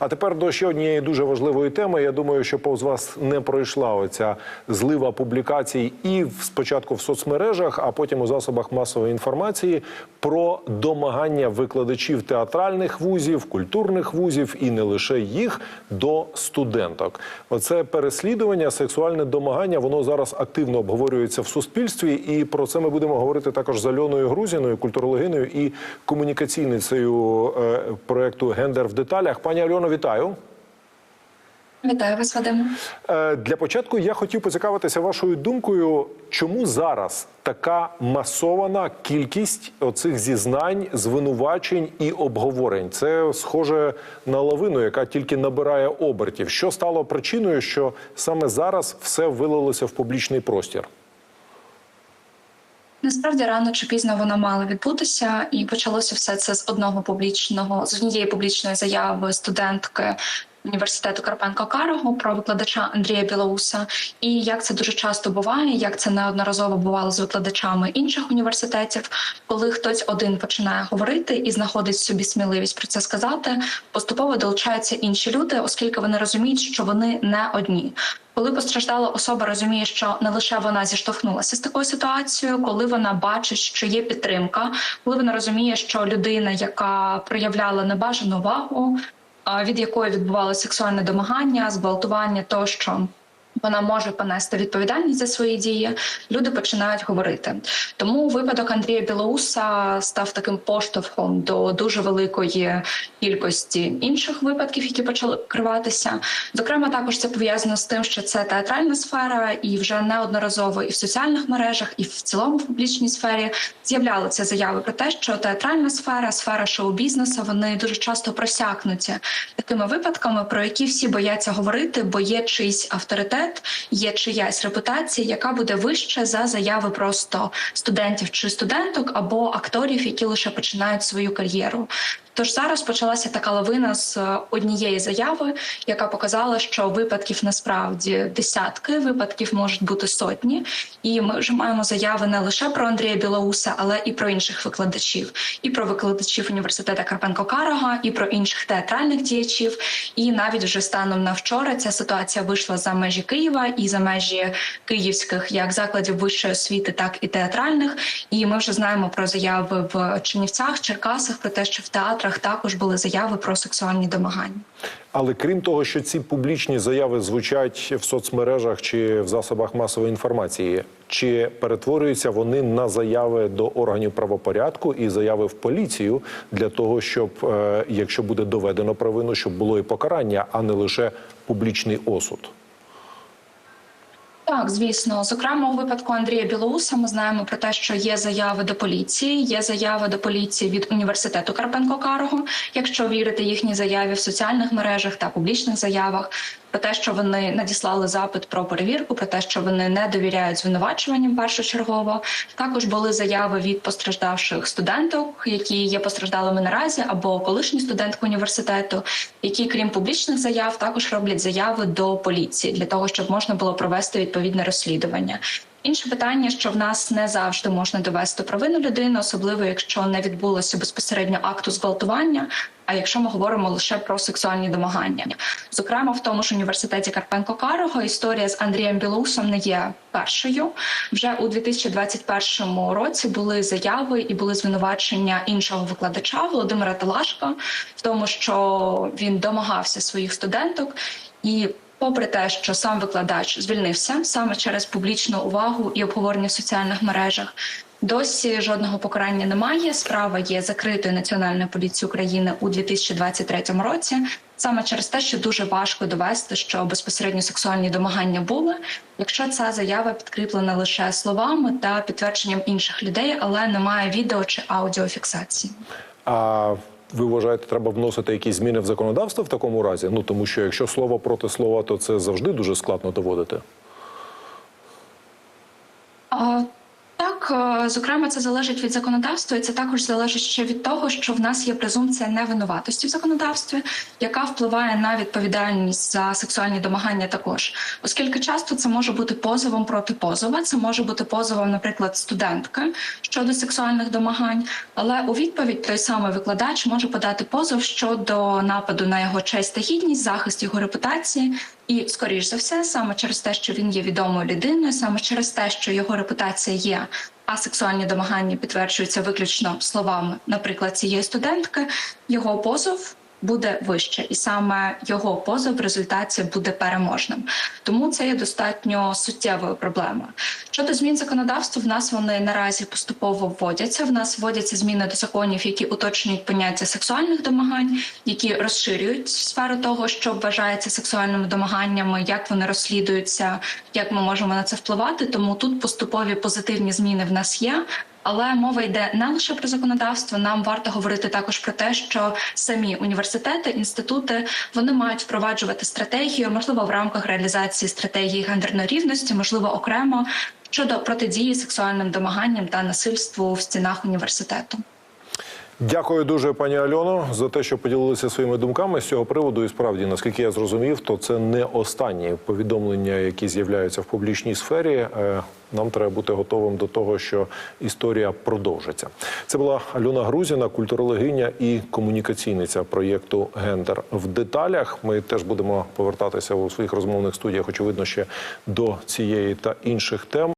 А тепер до ще однієї дуже важливої теми. Я думаю, що повз вас не пройшла оця злива публікацій і спочатку в соцмережах, а потім у засобах масової інформації про домагання викладачів театральних вузів, культурних вузів і не лише їх до студенток. Оце переслідування, сексуальне домагання, воно зараз активно обговорюється в суспільстві, і про це ми будемо говорити також з Альоною Грузіною, культурологиною і комунікаційницею е, проекту Гендер в деталях. Пані Альоно, вітаю. Вітаю вас, Вадиме. Е, Для початку я хотів поцікавитися вашою думкою, чому зараз така масована кількість оцих зізнань, звинувачень і обговорень. Це схоже на лавину, яка тільки набирає обертів. Що стало причиною, що саме зараз все вилилося в публічний простір? Насправді рано чи пізно вона мала відбутися, і почалося все це з одного публічного з однієї публічної заяви студентки. Університету Карпенко Карого про викладача Андрія Білоуса, і як це дуже часто буває, як це неодноразово бувало з викладачами інших університетів, коли хтось один починає говорити і знаходить собі сміливість про це сказати, поступово долучаються інші люди, оскільки вони розуміють, що вони не одні. Коли постраждала особа розуміє, що не лише вона зіштовхнулася з такою ситуацією, коли вона бачить, що є підтримка, коли вона розуміє, що людина, яка проявляла небажану увагу, від якої відбувалося сексуальне домагання, зґвалтування, тощо. Вона може понести відповідальність за свої дії. Люди починають говорити. Тому випадок Андрія Білоуса став таким поштовхом до дуже великої кількості інших випадків, які почали вкриватися. Зокрема, також це пов'язано з тим, що це театральна сфера, і вже неодноразово і в соціальних мережах, і в цілому в публічній сфері з'являлися заяви про те, що театральна сфера, сфера шоу-бізнесу, вони дуже часто просякнуті такими випадками, про які всі бояться говорити, бо є чийсь авторитет, є чиясь репутація, яка буде вища за заяви просто студентів чи студенток або акторів, які лише починають свою кар'єру. Тож зараз почалася така лавина з е, однієї заяви, яка показала, що випадків насправді десятки, випадків можуть бути сотні, і ми вже маємо заяви не лише про Андрія Білоуса, але і про інших викладачів, і про викладачів університету Карпенко Карага, і про інших театральних діячів. І навіть вже станом на вчора ця ситуація вийшла за межі Києва і за межі київських як закладів вищої освіти, так і театральних. І ми вже знаємо про заяви в Чернівцях, Черкасах про те, що в театрах також були заяви про сексуальні домагання. Але крім того, що ці публічні заяви звучать в соцмережах чи в засобах масової інформації, чи перетворюються вони на заяви до органів правопорядку і заяви в поліцію для того, щоб е, якщо буде доведено провину, щоб було і покарання, а не лише публічний осуд? Так, звісно, зокрема, у випадку Андрія Білоуса ми знаємо про те, що є заяви до поліції. Є заяви до поліції від університету Карпенко Карого, якщо вірити їхній заяві в соціальних мережах та публічних заявах. Про те, що вони надіслали запит про перевірку, про те, що вони не довіряють звинувачуванням першочергово. Також були заяви від постраждавших студенток, які є постраждалими наразі, або колишні студентки університету, які, крім публічних заяв, також роблять заяви до поліції для того, щоб можна було провести відповідне розслідування. Інше питання, що в нас не завжди можна довести провину людини, особливо якщо не відбулося безпосередньо акту зґвалтування. А якщо ми говоримо лише про сексуальні домагання, зокрема в тому ж університеті Карпенко Карого історія з Андрієм Білоусом не є першою. Вже у 2021 році були заяви і були звинувачення іншого викладача Володимира Талашка в тому, що він домагався своїх студенток і. Попри те, що сам викладач звільнився саме через публічну увагу і обговорення в соціальних мережах, досі жодного покарання немає. Справа є закритою Національною поліцією України у 2023 році, саме через те, що дуже важко довести, що безпосередньо сексуальні домагання були, якщо ця заява підкріплена лише словами та підтвердженням інших людей, але немає відео чи аудіофіксації. А ви вважаєте, треба вносити якісь зміни в законодавство в такому разі? Ну тому що якщо слово проти слова, то це завжди дуже складно доводити. А, зокрема, це залежить від законодавства, і це також залежить ще від того, що в нас є презумпція невинуватості в законодавстві, яка впливає на відповідальність за сексуальні домагання також, оскільки часто це може бути позовом проти позова, це може бути позовом, наприклад, студентки щодо сексуальних домагань. Але у відповідь той самий викладач може подати позов щодо нападу на його честь та гідність, захист його репутації. І, скоріш за все, саме через те, що він є відомою людиною, саме через те, що його репутація є, а сексуальні домагання підтверджуються виключно словами, наприклад, цієї студентки, його позов буде вище, і саме його позов в результаті буде переможним. Тому це є достатньо суттєвою проблемою. Щодо змін законодавства, в нас вони наразі поступово вводяться. В нас вводяться зміни до законів, які уточнюють поняття сексуальних домагань, які розширюють сферу того, що вважається сексуальними домаганнями, як вони розслідуються, як ми можемо на це впливати. Тому тут поступові позитивні зміни в нас є. Але мова йде не лише про законодавство. Нам варто говорити також про те, що самі університети, інститути вони мають впроваджувати стратегію, можливо, в рамках реалізації стратегії гендерної рівності, можливо, окремо щодо протидії сексуальним домаганням та насильству в стінах університету. Дякую дуже, пані Альоно, за те, що поділилися своїми думками з цього приводу. І справді, наскільки я зрозумів, то це не останні повідомлення, які з'являються в публічній сфері. Е, Нам треба бути готовим до того, що історія продовжиться. Це була Альона Грузіна, культурологиня і комунікаційниця проєкту Гендер в деталях. Ми теж будемо повертатися у своїх розмовних студіях, очевидно, ще до цієї та інших тем.